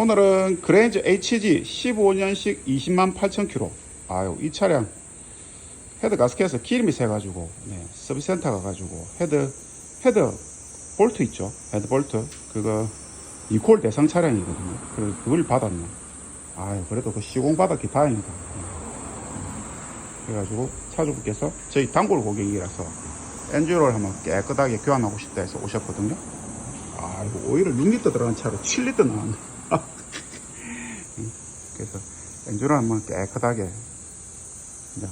오늘은 그랜저 HG 15년식 20만 8천 킬로. 아유, 이 차량 헤드 가스켓에서 기름이 새가지고 네, 서비스 센터 가가지고 헤드 헤드 볼트 있죠. 헤드 볼트 그거 이콜 대상 차량이거든요. 그 그걸 받았네. 아유, 그래도 그 시공 받았기 다행이다. 네. 그래가지고 차주분께서 저희 단골 고객이라서 엔진오일 한번 깨끗하게 교환하고 싶다 해서 오셨거든요. 아, 이거 오일을 6리터 들어간 차로 7리터 나왔네. 그래서 엔진오일 한번 깨끗하게 어,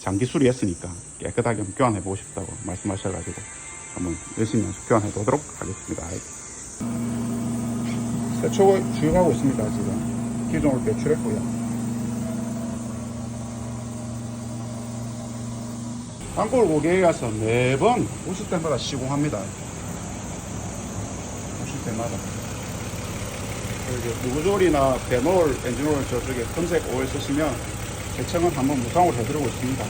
장기 수리했으니까 깨끗하게 한번 교환해 보고 싶다고 말씀하셔가지고 한번 열심히 교환해 보도록 하겠습니다. 세척을 주행하고 있습니다. 지금 기종을 배출했고요. 단골 고객에 가서 매번 오실 때마다 시공합니다. 오실 때마다. 누구조리나 베놀, 엔진오일 저쪽에 검색 오일 쓰시면 개청은 한번 무상으로 해드리고 있습니다.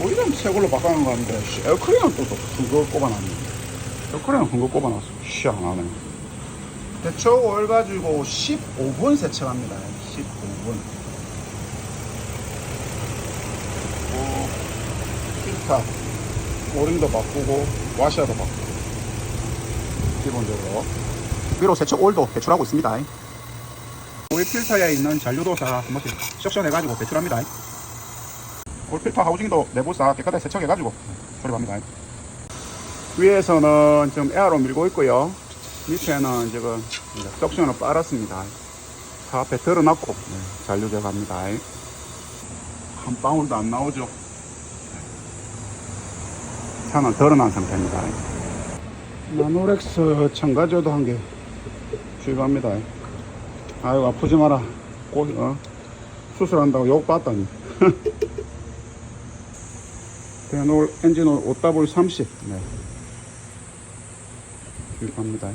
오일은 새 걸로 바꿔놓은 거 같은데 에어크리는 또 큰거 꼽아놨네. 에어크리는 큰거 꼽아놨어. 희한하네. 대충 오일 가지고 15분 세척합니다. 15분. 뭐 필터, 오링도 바꾸고 와셔도 바꾸고 기본적으로 위로 세척 오일도 배출하고 있습니다. 오일 필터에 있는 잔류도사 한 번씩 섹션해가지고 배출합니다. 오일 필터 하우징도 내부사 깨끗하게 세척해가지고 조립합니다. 위에서는 지금 에어로 밀고 있고요. 밑에는 지금 석션을 빨았습니다. 차 앞에 들어놨고 네, 잔류 제거합니다. 한 방울도 안 나오죠. 차는 덜어난 상태입니다. 나노렉스 첨가제도 한 개 주입합니다. 아유 아프지 마라. 고, 어? 수술한다고 욕 받다니. 베놀 엔진올 5W30 네. 주입합니다.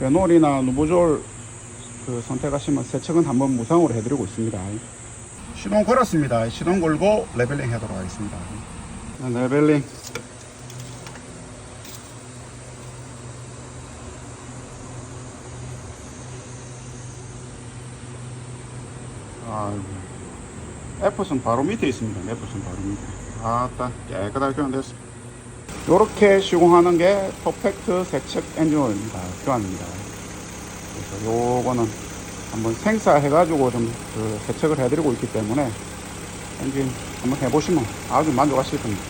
베놀이나 누보졸 그 선택하시면 세척은 한번 무상으로 해드리고 있습니다. 시동 걸었습니다. 시동 걸고 레벨링 하도록 하겠습니다. 네, 레벨링. 아이고. F선 바로 밑에 있습니다. F선 바로 밑에. 아따, 깨끗하게 교환됐습니다. 이렇게 시공하는 게 퍼펙트 세척 엔진 오일입니다. 교환입니다. 그래서 요거는 한번 생사해가지고 좀 그 세척을 해드리고 있기 때문에 엔진 한번 해보시면 아주 만족하실 겁니다.